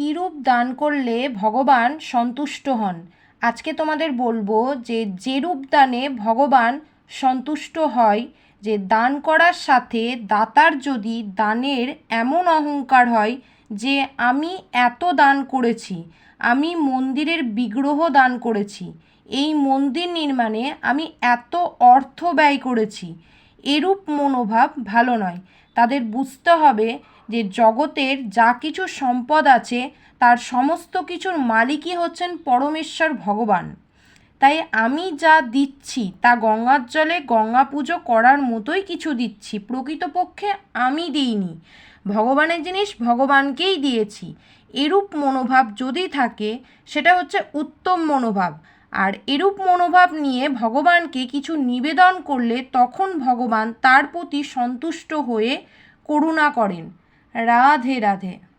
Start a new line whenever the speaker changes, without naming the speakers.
কী রূপ দান করলে ভগবান সন্তুষ্ট হন? আজকে তোমাদের বলব যে যে রূপ দানে ভগবান সন্তুষ্ট হয়, যে দান করার সাথে দাতার যদি দানের এমন অহংকার হয় যে, আমি এত দান করেছি, আমি মন্দিরের বিগ্রহ দান করেছি, এই মন্দির নির্মাণে আমি এত অর্থ ব্যয় করেছি এরূপ মনোভাব ভালো নয়। তাদের বুঝতে হবে যে জগতের যা কিছু সম্পদ আছে, তার সমস্ত কিছুর মালিকই হচ্ছেন পরমেশ্বর ভগবান। তাই আমি যা দিচ্ছি, তা গঙ্গার জলে গঙ্গা পুজো করার মতোই কিছু দিচ্ছি, প্রকৃতপক্ষে আমি দিইনি। ভগবানের জিনিস ভগবানকেই দিয়েছি। এরূপ মনোভাব যদি থাকে, সেটা হচ্ছে উত্তম মনোভাব। আর এরূপ মনোভাব নিয়ে ভগবানকে কিছু নিবেদন করলে তখন ভগবান তার প্রতি সন্তুষ্ট হয়ে করুণা করেন। রাধে রাধে।